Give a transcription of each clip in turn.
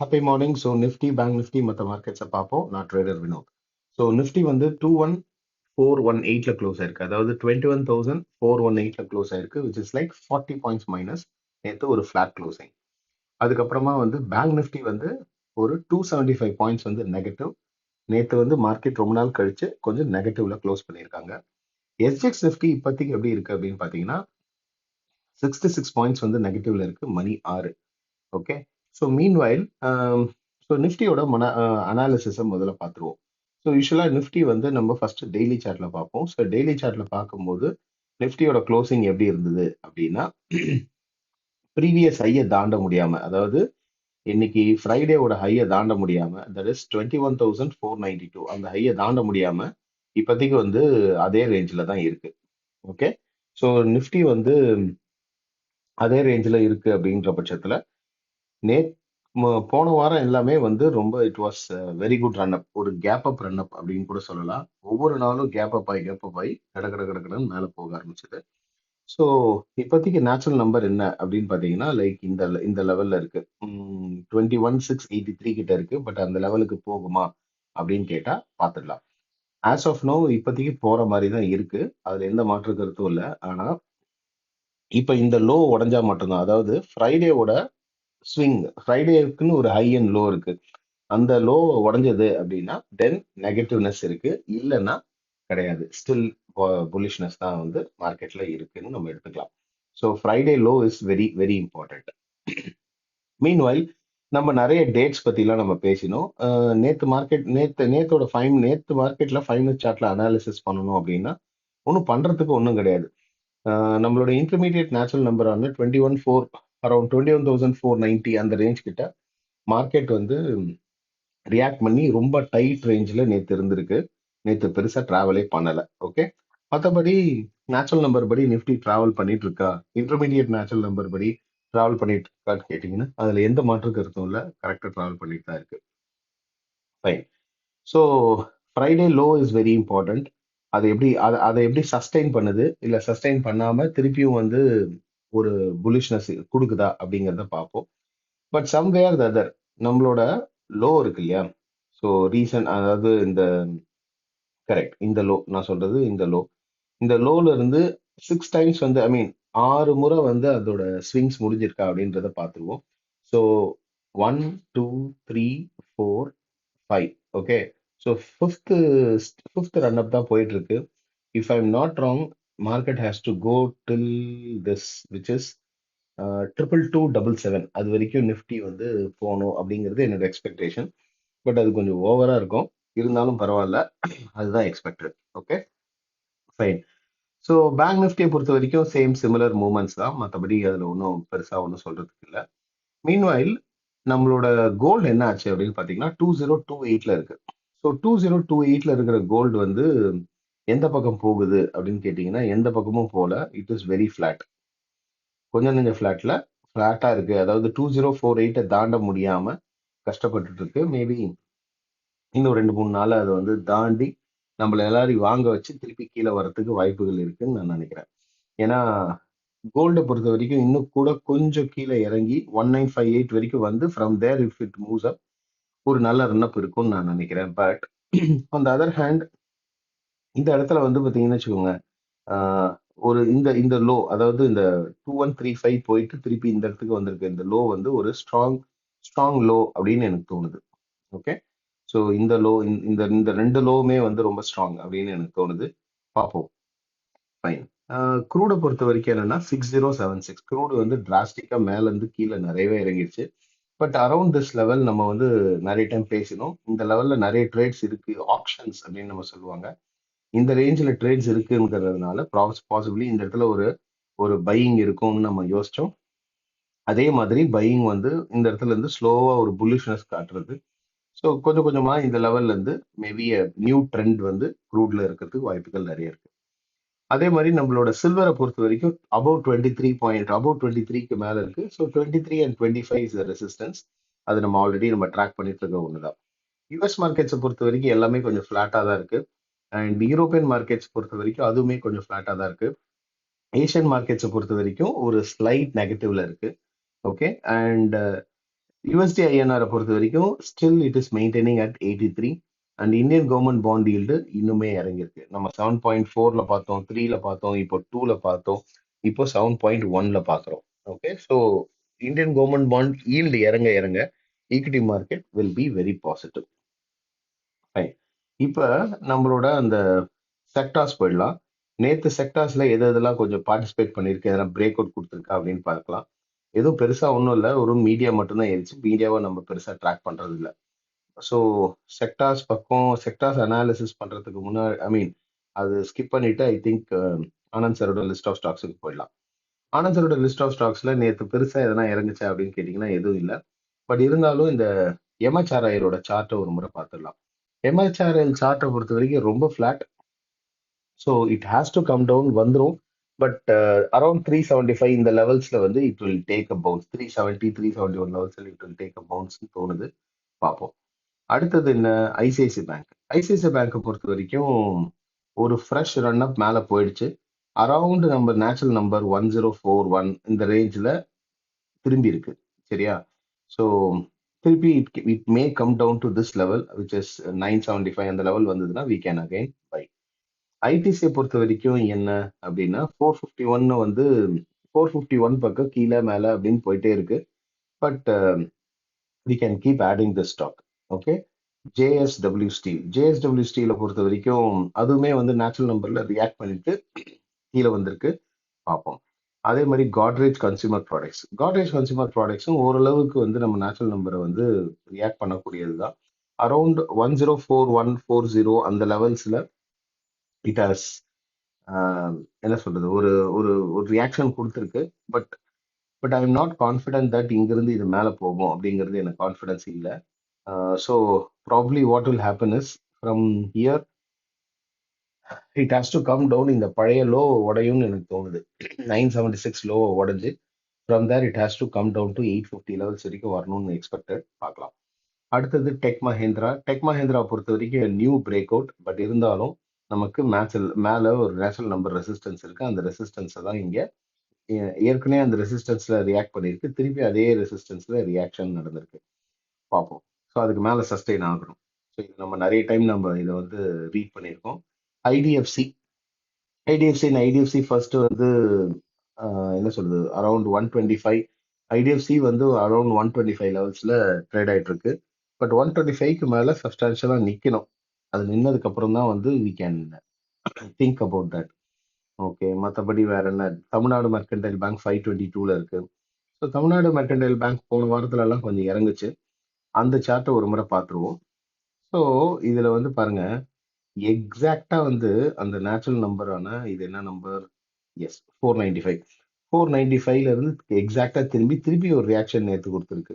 Happy morning so Nifty bank Nifty மற்ற மார்க்கெட்ஸை பார்ப்போம். நான் ட்ரேடர் வினோத். ஸோ நிஃப்டி வந்து டூ ஒன் ஃபோர் ஒன் எயிட்ல க்ளோஸ் ஆயிருக்கு. அதாவது twenty one thousand four one எயிட்ல க்ளோஸ் ஆயிருக்கு which is like forty points minus நேற்று ஒரு ஃபிளாட் க்ளோசிங் அதுக்கப்புறமா வந்து பேங்க் நிஃப்டி வந்து ஒரு டூ செவன்டி ஃபைவ் பாயிண்ட்ஸ் வந்து நெகட்டிவ் நேற்று வந்து மார்க்கெட் ரொம்ப நாள் கழிச்சு கொஞ்சம் நெகட்டிவ்ல க்ளோஸ் பண்ணியிருக்காங்க. எஸ்ஜெக்ஸ் நிஃப்டி இப்போதைக்கு எப்படி இருக்கு அப்படின்னு பார்த்தீங்கன்னா சிக்ஸ்டி சிக்ஸ் பாயிண்ட்ஸ் வந்து நெகட்டிவ்ல இருக்கு மணி ஆறு. ஓகே ஸோ மீன்வைல் ஸோ நிஃப்டியோட மன uh, அனாலிசிஸை முதல்ல பார்த்துருவோம். ஸோ யூஸ்வலாக நிஃப்டி வந்து நம்ம ஃபஸ்ட்டு டெய்லி சார்ட்டில் பார்ப்போம். ஸோ டெய்லி சார்ட்டில் பார்க்கும்போது நிஃப்டியோட க்ளோசிங் எப்படி இருந்தது அப்படின்னா ப்ரீவியஸ் ஹையை தாண்ட முடியாமல் அதாவது இன்னைக்கு ஃப்ரைடேவோட ஹையை தாண்ட முடியாமல் that is twenty one thousand four ninety two அந்த ஹையை தாண்ட முடியாமல் இப்போதைக்கு வந்து அதே ரேஞ்சில் தான் இருக்கு. ஓகே ஸோ நிஃப்டி வந்து அதே ரேஞ்சில் இருக்கு அப்படின்ற பட்சத்தில் நே போன வாரம் எல்லாமே வந்து ரொம்ப it was very good run up ஒரு கேப் அப் ரன் அப் அப்படின்னு கூட சொல்லலாம். ஒவ்வொரு நாளும் கேப் அப் ஆகி கேப் அப் ஆகி கட கட கட கடன்னு மேலே போக ஆரம்பிச்சது. ஸோ இப்போதைக்கு நேச்சுரல் நம்பர் என்ன அப்படின்னு பார்த்தீங்கன்னா லைக் இந்த இந்த லெவலில் இருக்கு. Twenty one six eighty three கிட்ட இருக்கு. பட் அந்த லெவலுக்கு போகுமா அப்படின்னு கேட்டால் பார்த்துடலாம். ஆஸ் ஆஃப் நோ இப்போதைக்கு போகிற மாதிரி தான் இருக்கு. அதில் எந்த மாற்று கருத்தும் இல்லை. ஆனால் இப்போ இந்த லோ உடஞ்சா மட்டும்தான். அதாவது ஃப்ரைடேவோட ஸ்விங் ஃப்ரைடேக்குன்னு ஒரு ஹை அண்ட் லோ இருக்கு. அந்த லோ உடஞ்சது அப்படின்னா தென் நெகட்டிவ்னஸ் இருக்கு. இல்லைன்னா கிடையாது. ஸ்டில் புலிஷ்னஸ் தான் வந்து மார்க்கெட்ல இருக்குன்னு நம்ம எடுத்துக்கலாம். So Friday low is very very important meanwhile நம்ம நிறைய டேட்ஸ் பத்திலாம் நம்ம பேசினோம். நேற்று மார்க்கெட் நேத்து நேத்தோட ஃபைவ் நேத்து மார்க்கெட்ல ஃபைவ் மினிட் சார்ட்ல அனாலிசிஸ் பண்ணணும் அப்படின்னா ஒன்றும் பண்றதுக்கு ஒன்றும் கிடையாது. நம்மளோட இன்டர்மீடியட் நேச்சுரல் நம்பர் வந்து twenty one four around twenty one thousand four ninety அந்த ரேஞ்ச் கிட்ட மார்க்கெட் வந்து ரியாக்ட் பண்ணி ரொம்ப டைட் ரேஞ்சில் நேற்று இருந்திருக்கு. நேற்று பெருசாக ட்ராவலே பண்ணலை. ஓகே மற்றபடி நேச்சுரல் நம்பர் படி நிஃப்டி ட்ராவல் பண்ணிட்டு இருக்கா இன்டர்மீடியட் நேச்சுரல் நம்பர் படி ட்ராவல் பண்ணிட்டு இருக்கான்னு கேட்டிங்கன்னா அதில் எந்த மாற்று கருத்தும் இல்லை. கரெக்டாக ட்ராவல் பண்ணிட்டு தான் இருக்கு. Fine so Friday low is very important அது எப்படி அதை அதை எப்படி சஸ்டெயின் பண்ணுது? இல்லை சஸ்டெயின் பண்ணாமல் திருப்பியும் வந்து ஒரு புலிஷ்னஸ் கொடுக்குதா அப்படிங்கிறத பார்ப்போம். பட் சம்வேர் த அதர் நம்மளோட லோ இருக்கு இல்லையா? ஸோ ரீசன் அதாவது இந்த கரெக்ட் இந்த லோ நான் சொல்றது இந்த லோ இந்த லோல இருந்து சிக்ஸ் டைம்ஸ் வந்து ஐ மீன் ஆறு முறை வந்து அதோட ஸ்விங்ஸ் முடிஞ்சிருக்கா அப்படின்றத பார்த்துருவோம். So one two three four five okay so fifth fifth run up தான் போயிட்டு இருக்கு. If I am not wrong market has to go till this which is triple two double seven அது வரைக்கும் நிஃப்டி வந்து போகணும் அப்படிங்கிறது என்னோட எக்ஸ்பெக்டேஷன் பட் அது கொஞ்சம் ஓவராக இருக்கும். இருந்தாலும் பரவாயில்ல. அதுதான் expected okay fine so bank நிஃப்டியை பொறுத்த வரைக்கும் சேம் சிமிலர் மூமெண்ட்ஸ் தான். மற்றபடி அதில் ஒன்றும் பெருசாக ஒன்றும் சொல்கிறதுக்கு இல்லை. மீன்வாயில் நம்மளோட கோல்டு என்ன ஆச்சு அப்படின்னு பார்த்தீங்கன்னா டூ ஜீரோ டூ எயிட்டில் இருக்குது ஸோ டூ ஜீரோ டூ எயிட்டில் இருக்கிற கோல்டு வந்து எந்த பக்கம் போகுது அப்படின்னு கேட்டிங்கன்னா எந்த பக்கமும் போல. இட் இஸ் வெரி ஃபிளாட் கொஞ்சம் நெஞ்ச ஃப்ளாட்டில் ஃப்ளாட்டாக இருக்குது அதாவது டூ ஜீரோ ஃபோர் எயிட்டை தாண்ட முடியாமல் கஷ்டப்பட்டுட்டு இருக்கு. மேபி இன்னும் ரெண்டு மூணு நாள் அதை வந்து தாண்டி நம்மள எல்லாரையும் வாங்க வச்சு திருப்பி கீழே வரத்துக்கு வாய்ப்புகள் இருக்குன்னு நான் நினைக்கிறேன். ஏன்னா கோல்டை பொறுத்த வரைக்கும் இன்னும் கூட கொஞ்சம் கீழே இறங்கி ஒன் நைன் ஃபைவ் எயிட் வரைக்கும் வந்து from there if it moves up ஒரு நல்ல ரன்னப் இருக்கும்னு நான் நினைக்கிறேன். But on the other hand இந்த இடத்துல வந்து பார்த்தீங்கன்னு வச்சுக்கோங்க ஆஹ் ஒரு இந்த இந்த லோ அதாவது இந்த டூ ஒன் த்ரீ ஃபைவ் போயிட்டு திருப்பி இந்த இடத்துக்கு வந்திருக்கு இந்த லோ வந்து ஒரு ஸ்ட்ராங் ஸ்ட்ராங் லோ அப்படின்னு எனக்கு தோணுது. ஓகே ஸோ இந்த லோ இந்த இந்த ரெண்டு லோவுமே வந்து ரொம்ப ஸ்ட்ராங் அப்படின்னு எனக்கு தோணுது. பார்ப்போம் ஃபைன் க்ரூடை பொறுத்த வரைக்கும் என்னன்னா six zero seven six crude வந்து டிராஸ்டிக்காக மேலேருந்து கீழே நிறையவே இறங்கிடுச்சு பட் அரௌண்ட் திஸ் லெவல் நம்ம வந்து நிறைய டைம் பேசினோம். இந்த லெவலில் நிறைய ட்ரேட்ஸ் இருக்கு ஆப்ஷன்ஸ் அப்படின்னு நம்ம சொல்லுவாங்க. இந்த ரேஞ்சில் ட்ரேட்ஸ் இருக்குங்கிறதுனால பாசிபிளி இந்த இடத்துல ஒரு ஒரு பையிங் இருக்கும்னு நம்ம யோசிச்சோம். அதே மாதிரி பையிங் வந்து இந்த இடத்துல இருந்து ஸ்லோவாக ஒரு புல்லிஷ்னஸ் காட்டுறது. ஸோ கொஞ்சம் கொஞ்சமாக இந்த லெவல்ல இருந்து மேபி நியூ ட்ரெண்ட் வந்து க்ரூட்ல இருக்கிறதுக்கு வாய்ப்புகள் நிறைய இருக்கு. அதே மாதிரி நம்மளோட சில்வரை பொறுத்த வரைக்கும் above twenty three point above twenty த்ரீக்கு மேலே இருக்கு. So twenty three and twenty five is resistance அது நம்ம ஆல்ரெடி நம்ம ட்ராக் பண்ணிட்டு இருக்க ஒன்று தான் யூஎஸ் மார்க்கெட்ஸை பொறுத்த வரைக்கும் எல்லாமே கொஞ்சம் ஃப்ளாட்டாக தான் இருக்கு. அண்ட் யூரோப்பியன் மார்க்கெட்ஸ் பொறுத்த வரைக்கும் அதுவுமே கொஞ்சம் ஃப்ளாட்டாக தான் இருக்குது ஏஷியன் மார்க்கெட்ஸை பொறுத்த வரைக்கும் ஒரு ஸ்லைட் நெகட்டிவ்ல இருக்கு. ஓகே அண்ட் யூஎஸ்டி ஐஎன்ஆரை பொறுத்த வரைக்கும் still it is maintaining at eighty three and Indian government bond yield இன்னுமே இறங்கியிருக்கு. நம்ம செவன் பாயிண்ட் ஃபோர்ல பார்த்தோம் த்ரீல பார்த்தோம் இப்போ டூல பார்த்தோம் இப்போ செவன் பாயிண்ட் ஒன்ல பார்க்குறோம். Okay so Indian government bond yield இறங்க இறங்க equity market will be very positive fine இப்போ நம்மளோட அந்த செக்டார்ஸ் போயிடலாம். நேற்று செக்டார்ஸ்ல எது எதெல்லாம் கொஞ்சம் பார்ட்டிசிபேட் பண்ணியிருக்கு எதனா பிரேக் அவுட் கொடுத்துருக்கா அப்படின்னு பார்க்கலாம். எதுவும் பெருசா ஒன்றும் இல்லை. ஒரு மீடியா மட்டும்தான் இருந்துச்சு மீடியாவை நம்ம பெருசா ட்ராக் பண்றது இல்லை ஸோ செக்டார்ஸ் பக்கம் செக்டார்ஸ் அனாலிசிஸ் பண்றதுக்கு முன்னாடி ஐ மீன் அது ஸ்கிப் பண்ணிட்டு ஐ திங்க் um, ஆனந்த் சரோட லிஸ்ட் ஆஃப் ஸ்டாக்ஸுக்கு போயிடலாம். ஆனந்த் சரோட லிஸ்ட் ஆஃப் ஸ்டாக்ஸ்ல நேற்று பெருசா எதனா இறங்குச்சா அப்படின்னு கேட்டிங்கன்னா எதுவும் இல்லை. பட் இருந்தாலும் இந்த எம்எச்ஆர்ஐயரோட சார்ட்டை ஒரு முறை பார்த்துடலாம். எம்ஹெச்ஆர்எல் சார்ட்டை பொறுத்த வரைக்கும் ரொம்ப flat so it has to come down வந்துடும் but around three seventy five இந்த லெவல்ஸில் வந்து it will take a bounce three seventy three seventy one லெவல்ஸில் it will take a பவுன்ஸ்னு தோணுது. பார்ப்போம் அடுத்தது என்ன? ஐசிஐசி பேங்க் ஐசிஐசி பேங்க்கை பொறுத்த வரைக்கும் ஒரு ஃப்ரெஷ் ரன் அப் மேலே போயிடுச்சு. Around number natural number one zero four one இந்த ரேஞ்சில் திரும்பி இருக்கு. சரியா? ஸோ திருப்பி it it may come down to this level which is nine seventy five அந்த லெவல் வந்ததுன்னா வி கேன் அகைன் பை ஐடிசியை பொறுத்த வரைக்கும் என்ன அப்படின்னா ஃபோர் ஃபிஃப்டி ஒன்னு வந்து ஃபோர் ஃபிஃப்டி ஒன் பக்கம் கீழே மேலே அப்படின்னு போயிட்டே இருக்கு. But we can keep adding the stock okay JSW steel JSW ஸ்டீல பொறுத்த வரைக்கும் அதுவுமே வந்து நேச்சுரல் நம்பர்ல ரியாக்ட் பண்ணிட்டு கீழே வந்திருக்கு. பார்ப்போம். அதே மாதிரி Godrej consumer products Godrej consumer ப்ராடக்ட்ஸும் ஓரளவுக்கு வந்து நம்ம நேச்சுரல் நம்பரை வந்து ரியாக்ட் பண்ணக்கூடியது தான் around one zero four one four zero அந்த லெவல்ஸில் இட் ஹாஸ் என்ன சொல்கிறது ஒரு ஒரு ஒரு ரியாக்ஷன் கொடுத்துருக்கு. But but I am not confident that இங்கேருந்து இது மேலே போகும் அப்படிங்கிறது எனக்கு கான்ஃபிடென்ஸ் இல்லை. So probably what will happen is from here it has to come down இந்த பழைய லோ உடையும்னு எனக்கு தோணுது. நைன் செவன்டி சிக்ஸ் லோ உடஞ்சி from there it has to come down to eight fifty levels வரைக்கும் வரணும்னு எக்ஸ்பெக்டட் பார்க்கலாம். அடுத்தது டெக் மஹேந்திரா டெக் மஹேந்திரா பொறுத்த வரைக்கும் நியூ பிரேக் அவுட் பட் இருந்தாலும் நமக்கு மேட்சல் மேலே ஒரு நேச்சுரல் நம்பர் ரெசிஸ்டன்ஸ் இருக்குது அந்த ரெசிஸ்டன்ஸை தான் இங்கே ஏற்கனவே அந்த ரெசிஸ்டன்ஸில் ரியாக்ட் பண்ணியிருக்கு. திருப்பி அதே ரெசிஸ்டன்ஸில் ரியாக்ஷன் நடந்திருக்கு. பார்ப்போம். ஸோ அதுக்கு மேலே சஸ்டெயின் ஆகணும். ஸோ இது நம்ம நிறைய டைம் நம்ம இதை வந்து ரீட் பண்ணியிருக்கோம். ஐடிஎஃப்சி ஐடிஎஃப்சி ஐடிஎஃப்சி ஃபர்ஸ்ட் வந்து என்ன சொல்றது around one twenty five IDFC வந்து அரௌண்ட் ஒன் டுவெண்ட்டி ஃபைவ் லெவல்ஸில் ட்ரேட் ஆகிட்டு இருக்கு பட் ஒன் டுவெண்ட்டி ஃபைவ்க்கு மேலே சப்ஸ்டான்ஷியலாக நிற்கணும் அது நின்னதுக்கு அப்புறம் தான் வந்து we can think about that okay மற்றபடி வேற என்ன? Tamil Nadu mercantile bank five twenty டூவில் இருக்கு. ஸோ தமிழ்நாடு மெர்கன்டைல் பேங்க் போன வாரத்துலலாம் கொஞ்சம் இறங்குச்சு. அந்த சார்ட்டை ஒரு முறை பார்த்துருவோம். ஸோ இதில் வந்து பாருங்க எக்ஸாக்டா வந்து அந்த நேச்சுரல் நம்பரான இது என்ன number yes four ninety five four ninety ஃபைவ்ல இருந்து எக்ஸாக்டா திரும்பி திருப்பி ஒரு ரியாக்ஷன் நேற்று கொடுத்துருக்கு.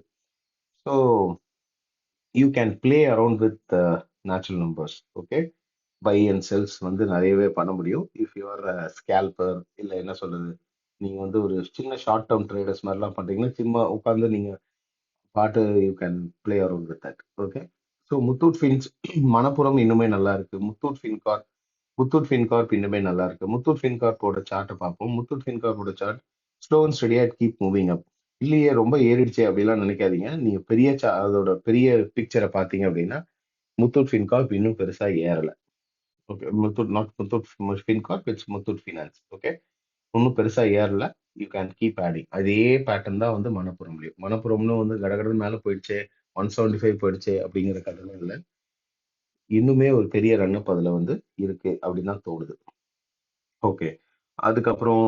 So you can play around with natural numbers okay buy and sells வந்து நிறையவே பண்ண முடியும். இஃப் யூஆர் ஸ்கேல்பர் இல்லை என்ன சொல்றது? நீங்கள் வந்து ஒரு சின்ன ஷார்ட் டேர்ம் ட்ரேடர்ஸ் மாதிரிலாம் பண்ணுறீங்கன்னா சும்மா உட்காந்து நீங்கள் பாட்டு you can play around with that okay so Muthoot fins Manappuram இன்னுமே நல்லா இருக்கு. முத்தூட் ஃபின்கார்ப் முத்தூட் ஃபின்கார்ப் இன்னுமே நல்லா இருக்கு. முத்தூட் ஃபின்கார்ப்போட சார்ட்டை பார்ப்போம். முத்தூட் ஃபின்கார்ப்போட சார்ட் ஸ்லோ அண்ட் ஸ்டடியா கீப் மூவிங் அப் இல்லையே ரொம்ப ஏறிடுச்சே அப்படிலாம் நினைக்காதீங்க. நீங்க பெரிய அதோட பெரிய பிக்சரை பார்த்தீங்க அப்படின்னா முத்தூட் ஃபின்கார்ப் இன்னும் பெருசா ஏறல. Okay Muthoot not Muthoot Fincorp it's Muthoot finance okay ஒன்றும் பெருசா ஏறல. யூ கேன் கீப் ஆடிங் அதே பேட்டர்ன் தான் வந்து மணப்புறம்லையும் மணப்புறம்னு வந்து கடகடன்னு மேலே போயிடுச்சே. ஒன் செவன்டி ஃபைவ் போயிடுச்சே அப்படிங்கிற கதைலாம் இல்லை. இன்னுமே ஒரு பெரிய ரன் அதில் வந்து இருக்கு அப்படின்னு தான் தோணுது. ஓகே அதுக்கப்புறம்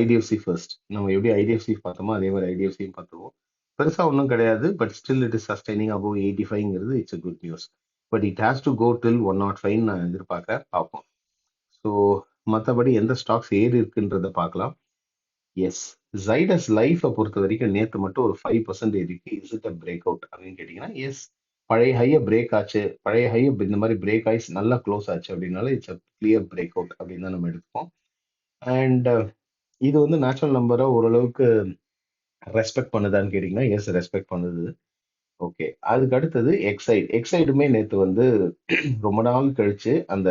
ஐடிஎஃப்சி ஃபர்ஸ்ட் நம்ம எப்படி ஐடிஎஃப்சி பார்த்தோமோ அதே மாதிரி ஐடிஎஃப்சியும் பார்த்துருவோம். பெருசாக ஒன்றும் கிடையாது but still it is sustaining above eighty ஃபைவ்ங்கிறது it's good news but it has to go till one naught ஃபைவ்னு நான் எதிர்பார்க்க பார்ப்போம். ஸோ மற்றபடி எந்த ஸ்டாக்ஸ் ஏறி இருக்குன்றத பார்க்கலாம். எஸ் ஜைடஸ் லைஃப்பை பொறுத்த வரைக்கும் நேற்று மட்டும் ஒரு ஃபைவ் பர்சன்டேஜ் இருக்கு is it a break out அப்படின்னு கேட்டிங்கன்னா எஸ் பழைய ஹையை பிரேக் ஆச்சு. பழைய ஹைய இந்த மாதிரி பிரேக் ஆயிஸ் நல்லா க்ளோஸ் ஆச்சு அப்படின்னால it's a clear break out அப்படின்னு தான் நம்ம எடுப்போம் அண்ட் uh, இது வந்து நேச்சுரல் நம்பரை ஓரளவுக்கு ரெஸ்பெக்ட் பண்ணுதான்னு கேட்டிங்கன்னா எஸ் ரெஸ்பெக்ட் பண்ணுது. ஓகே அதுக்கு அடுத்தது எக்ஸைட் எக்ஸைடுமே நேற்று வந்து ரொம்ப நாள் கழிச்சு அந்த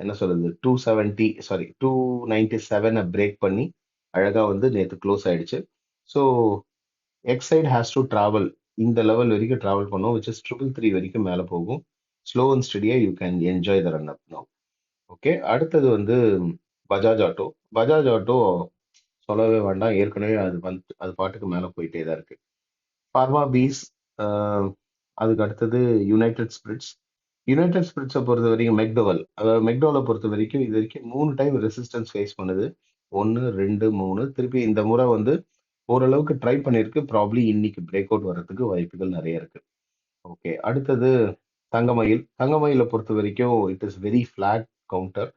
என்ன சொல்றது two seventy sorry two ninety செவனை break பண்ணி அழகாக வந்து நேற்று க்ளோஸ் ஆயிடுச்சு. So Exide has to travel இந்த லெவல் வரைக்கும் ட்ராவல் பண்ணும் விச் இஸ் ட்ரிபிள் த்ரீ வரைக்கும் மேலே போகும். Slow and ஸ்டடியாக you can enjoy the run up no okay அடுத்தது வந்து பஜாஜ் ஆட்டோ பஜாஜ் ஆட்டோ சொல்லவே வேண்டாம். ஏற்கனவே அது வந்து அது பாட்டுக்கு மேலே போயிட்டே தான் இருக்கு. ஃபார்மா பீஸ் அதுக்கு அடுத்தது யுனைடெட் ஸ்பிரிட்ஸ் யுனைடெட் ஸ்பிரிட்ஸை பொறுத்த வரைக்கும் மெக்டோவல் அதாவது மெக்டோவலை பொறுத்த வரைக்கும் இது வரைக்கும் மூணு டைம் ரெசிஸ்டன்ஸ் ஃபேஸ் பண்ணுது. ஒன்று ரெண்டு மூணு. திருப்பி இந்த முறை வந்து ஓரளவுக்கு ட்ரை பண்ணியிருக்கு ப்ராப்ளி இன்னைக்கு பிரேக் அவுட் வர்றதுக்கு வாய்ப்புகள் நிறைய இருக்கு. ஓகே அடுத்தது தங்கமயில் தங்கமயிலை பொறுத்த வரைக்கும் it is very flat counter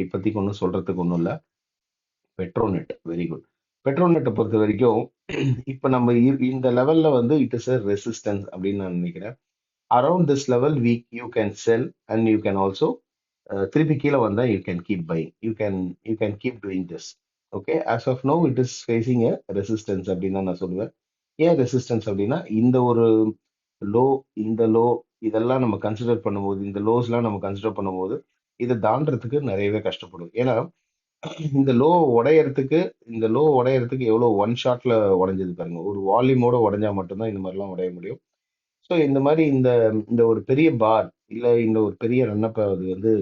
இப்போதைக்கு ஒன்றும் சொல்றதுக்கு ஒன்றும் இல்லை. பெட்ரோநெட் வெரி குட் பெட்ரோநெட்டை பொறுத்த வரைக்கும் இப்போ நம்ம இ- இந்த லெவல்ல வந்து இட் இஸ் அ ரெசிஸ்டன்ஸ் அப்படின்னு நான் நினைக்கிறேன். Around this level weak you can sell and you can also Uh, திருப்பி கீழே வந்தால் you can keep buy you can you can keep doing this okay as of no it is facing a resistance அப்படின்னு தான் நான் சொல்லுவேன். ஏன் resistance அப்படின்னா இந்த ஒரு லோ இந்த லோ இதெல்லாம் நம்ம கன்சிடர் பண்ணும்போது இந்த லோஸ்லாம் நம்ம கன்சிடர் பண்ணும்போது இதை தாண்டறதுக்கு நிறையவே கஷ்டப்படும். ஏன்னா இந்த லோ உடையறதுக்கு இந்த லோ உடையறதுக்கு எவ்வளோ ஒன் ஷாட்ல உடஞ்சது பாருங்க. ஒரு வால்யூமோட உடஞ்சா மட்டும்தான் இந்த மாதிரிலாம் உடைய முடியும். ஸோ இந்த மாதிரி இந்த இந்த ஒரு பெரிய பார் இல்லை இந்த ஒரு பெரிய ரன்னப்பை அது வந்து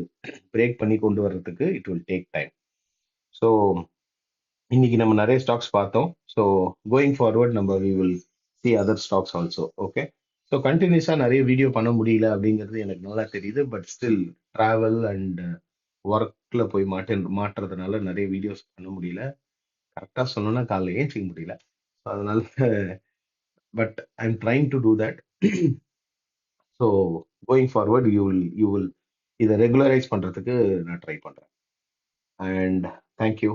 பிரேக் பண்ணி கொண்டு வர்றதுக்கு it will take time so இன்னைக்கு நம்ம நிறைய ஸ்டாக்ஸ் பார்த்தோம். ஸோ கோயிங் ஃபார்வர்ட் நம்ம we will see other stocks also okay so கண்டினியூஸாக நிறைய வீடியோ பண்ண முடியல அப்படிங்கிறது எனக்கு நல்லா தெரியுது. பட் ஸ்டில் ட்ராவல் அண்ட் ஒர்க்கில் போய் மாட்டேன் மாட்டுறதுனால நிறைய வீடியோஸ் பண்ண முடியல. கரெக்டாக சொல்லணும்னா காலைல செய்ய முடியல. ஸோ அதனால but I am trying to do that so going forward you will you will இதை ரெகுலரைஸ் பண்ணுறதுக்கு நான் ட்ரை பண்ணுறேன் அண்ட் தேங்க்யூ